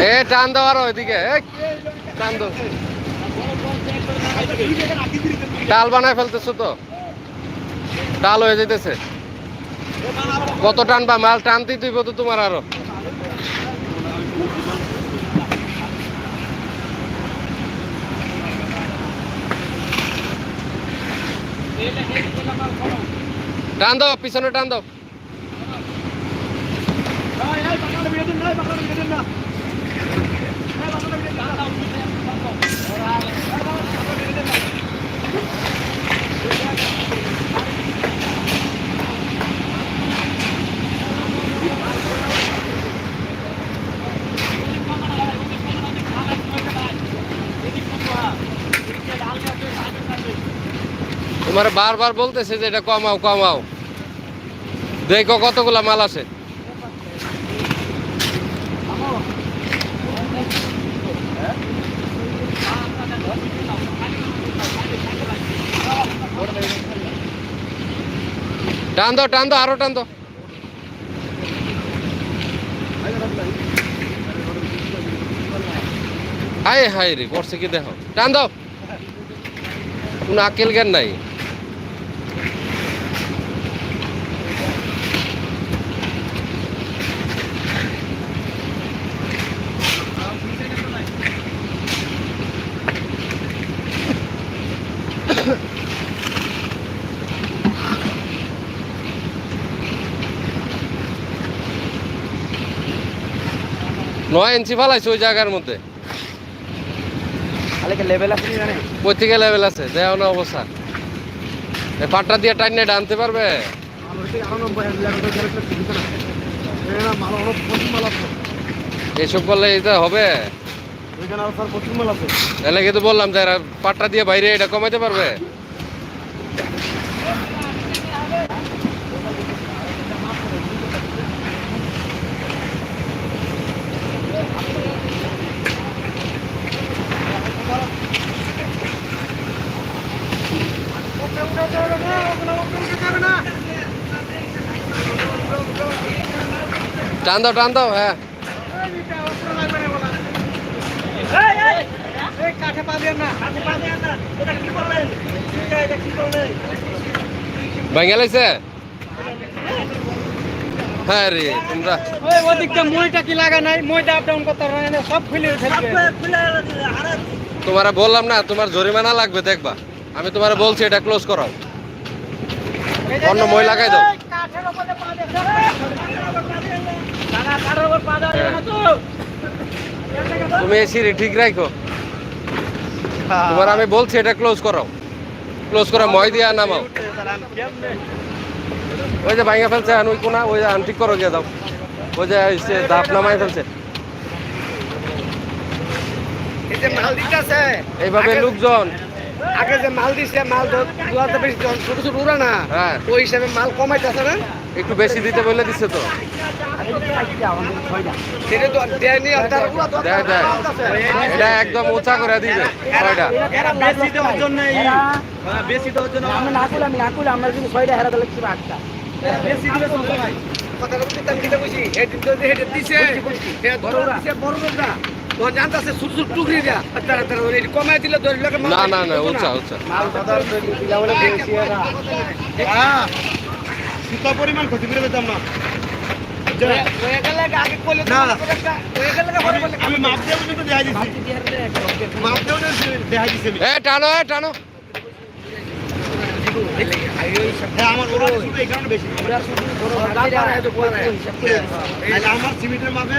এ, টান দাও আরও ওইদিকে টান ডাল বানায় ফেলতেছো তো? ডাল হয়ে যাইতেছে। কত টান টানবা? মাল টানতেই তুই তো তোমার আরও। টান দাও, পিছনে টান দাও। তোমার বারবার বলতেছে যে এটা কমাও কমাও। দেখো কতগুলা মাল আছে। টান দাও আরও টান দাও। হাই হাই রে করছে কি দেখো। টান কোনো আকেল জ্ঞান নাই। নয় ইঞ্চি ফালাইছে ওই জায়গার মধ্যে। কই থেকে লেভেল আছে দেও না অবস্থা। পাটটা দিয়ে টাইনে ডানতে পারবে? এসব করলে এটা হবে? তাহলে কিন্তু বললাম যে পাটটা দিয়ে বাইরে এটা কমাইতে পারবে? টান দাও টান দাও হ্যাঁ। কাঠে পা দেন না কাঠে পা দেন না এটা কি করলেন এটা কি করলেন ভেঙে লাইছে? হ্যাঁ রে তোমরা। ওই ওদিকটা মইটা কি লাগা নাই? মইটা আপ ডাউন করতে পারে না সব খুলে ফেলবে। তোমার বললাম না তোমার জরিমানা লাগবে দেখবা। আমি তোমার বলছি এটা ক্লোজ করো অন্য মই লাগাই দাও? তুমি এই সিঁড়ি ঠিক রাখো তোমার আমি বলছি এটা ক্লোজ করো ক্লোজ করো মই দিয়া নামাও। ওই যে ভাঙা ফেলছে ওই কোনা ওই যে আন ঠিক করো গিয়ে দাও। ওই যে দাপ নামাই ফেলছে। এইভাবে লোকজন আগে যে মাল দিছে মাল দুয়াতে বেশি ছোট ছোট উড়া না। হ্যাঁ। ওই হিসাবে মাল কমাইতেছে না? একটু বেশি দিতে বলে দিচ্ছে তো। সেটা তো দেয়নি আর তার দেয় দেয়। এটা একদম উঁচা করে দিবে ছয়টা। বেশি দেওয়ার জন্য বেশি দেওয়ার জন্য আমি না না আমরা ছয়টা হেরা দিলে কিছু আটটা বেশি দিবে তো ভাই কথাটা বলতে তার কিটা বুঝি হেড দিছে বড় দিছে বড় না জানতাছে ছোট ছোট টুকরি দিয়া তারা তারা এটা কমাই দিলে ধরে লোকে না না না উঁচা উঁচা সুতা পরিমাণ ক্ষতি করে দিতাম না। টানো টানো। আমার সিমেন্টের মাপে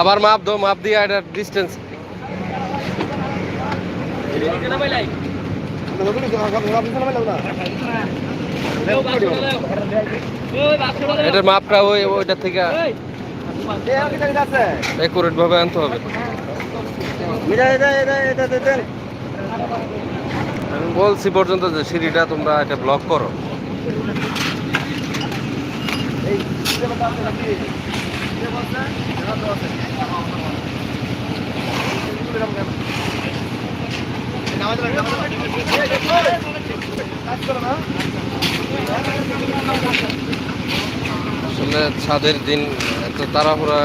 আবার মাপ দো মাপ দিয়ে এটা ডিস্টেন্স এটার মাপটা ওই ওইটা থেকে একুরেট ভাবে আনতে হবে। আমি বলছি পর্যন্ত যে সিঁড়িটা তোমরা এটা ব্লক করো। আসলে ছাদের দিন এত তাড়াহুড়া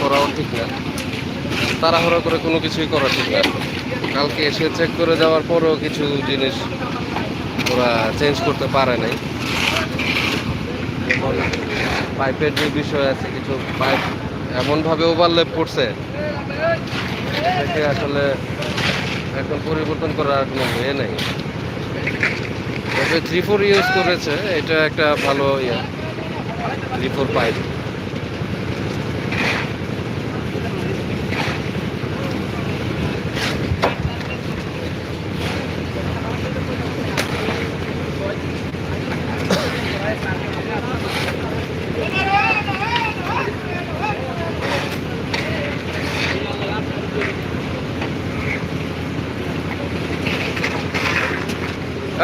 করাও ঠিক না। তাড়াহুড়া করে কোনো কিছুই করা ঠিক না। কালকে এসে চেক করে যাওয়ার পরেও কিছু জিনিস ওরা চেঞ্জ করতে পারে নাই। পাইপের যে বিষয় আছে, কিছু পাইপ এমনভাবে ওভারলেপ করছে, এটাকে আসলে এখন পরিবর্তন করার কোনো ইয়ে নেই। তবে থ্রি ফোর ইউজ করেছে, এটা একটা ভালো ইয়ে থ্রি ফোর পাইপ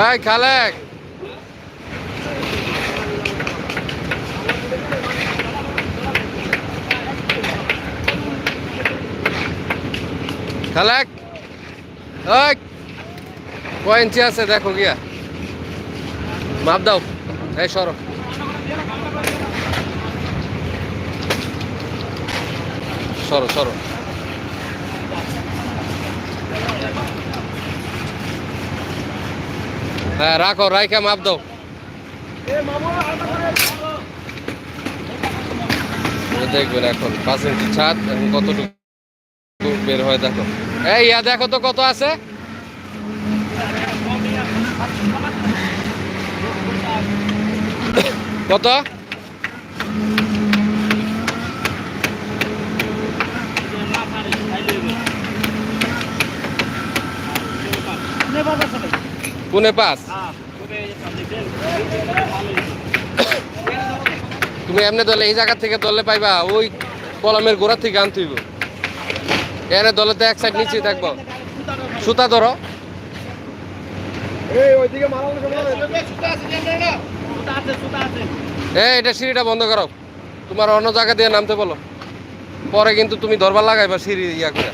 এই, খালেক। খালেক। ওই কয় ইঞ্চি আছে, দেখো গিয়া। মাপ দাও। এই, সরো। সরো সরো। হ্যাঁ রাখো রাইখা মাপ দাও। দেখবেন এখন পাঁচ ইঞ্চি ছাদ এখন কতটুকু বের হয় দেখো। এই ইয়া দেখো তো কত আছে। কত? পুনে পাঁচ তুমি এমনি দলে এই জায়গা থেকে দলে পাইবা ওই কলমের গোড়া থেকে আনতে হইব। এনে দলেতে এক সাইড নিচে থাকব। সুতা ধরো। এই ওইদিকে মারানো এ এটা সিঁড়িটা বন্ধ করো। তোমার অন্য জায়গা দিয়ে নামতে বলো। পরে কিন্তু তুমি ধরবার লাগাইবা সিঁড়ি ইয়া করে।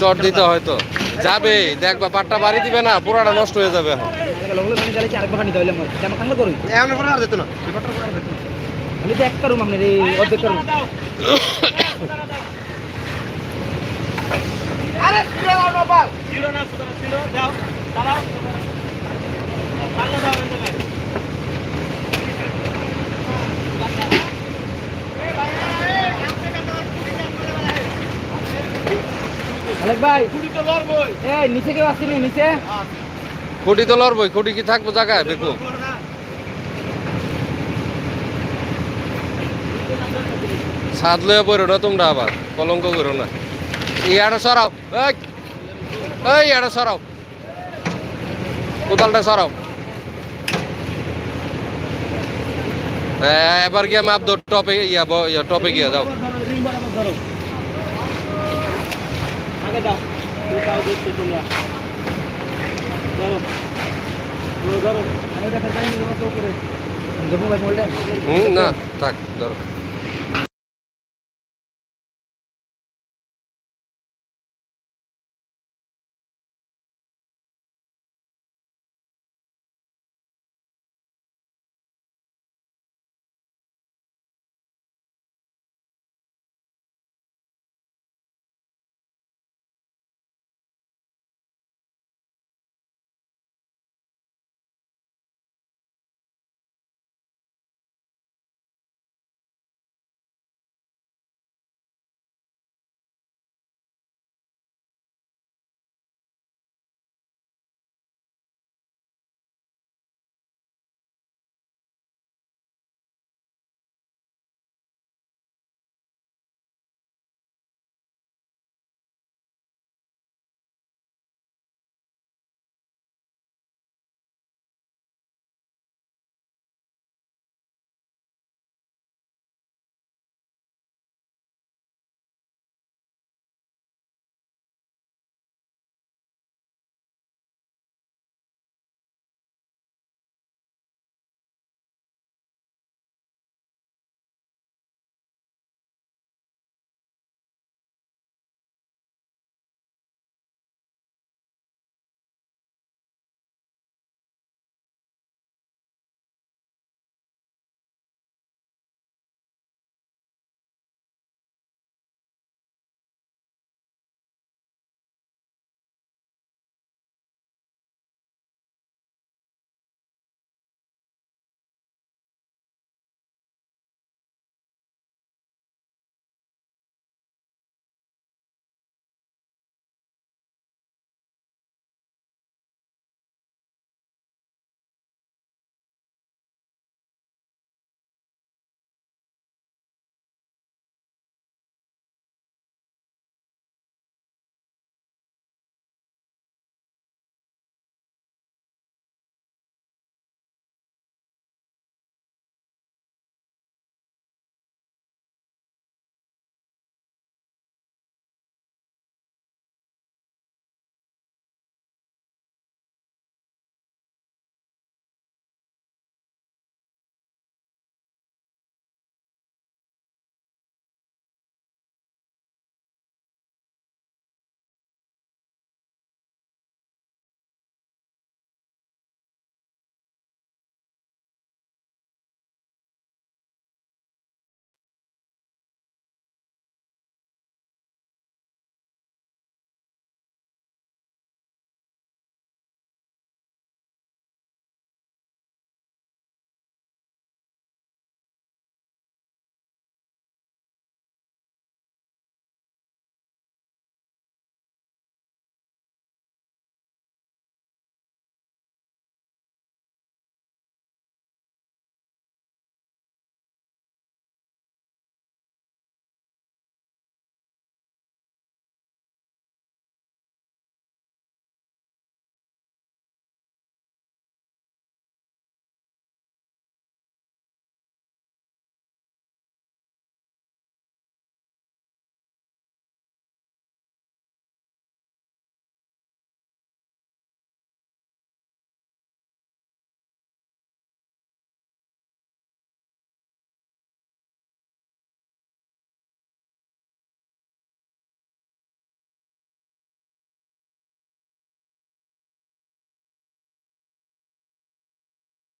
চট দিতে হয় তো। যাবে দেখবা পাটটা বাড়ি দিবে না পুরাটা নষ্ট হয়ে যাবে একটা রুম আপনার এই রুম আরে বাবা আলেক ভাই। এই নিচে কেউ আসেনি নিচে? খুঁটি তো লড়বই খুঁটি কি থাকব জায়গায়? দেখো। ছাদ লয়ে পড়ো না তোমরা আবার কলঙ্ক করো না। ইয়াটা সরাও। এই এই ইয়াটা সরাও। কোদালটা সরাও। এবার গিয়ে মাপ দো টপে ইয়া ব- ইয়া টপে গিয়ে যাও আগে যাও তুমি তাও দেখতে চলে আস ধরো ধরো ধরো আমি দেখা যাই নি তো করে দেবো ভাই মোলটা হুম না থাক ধরো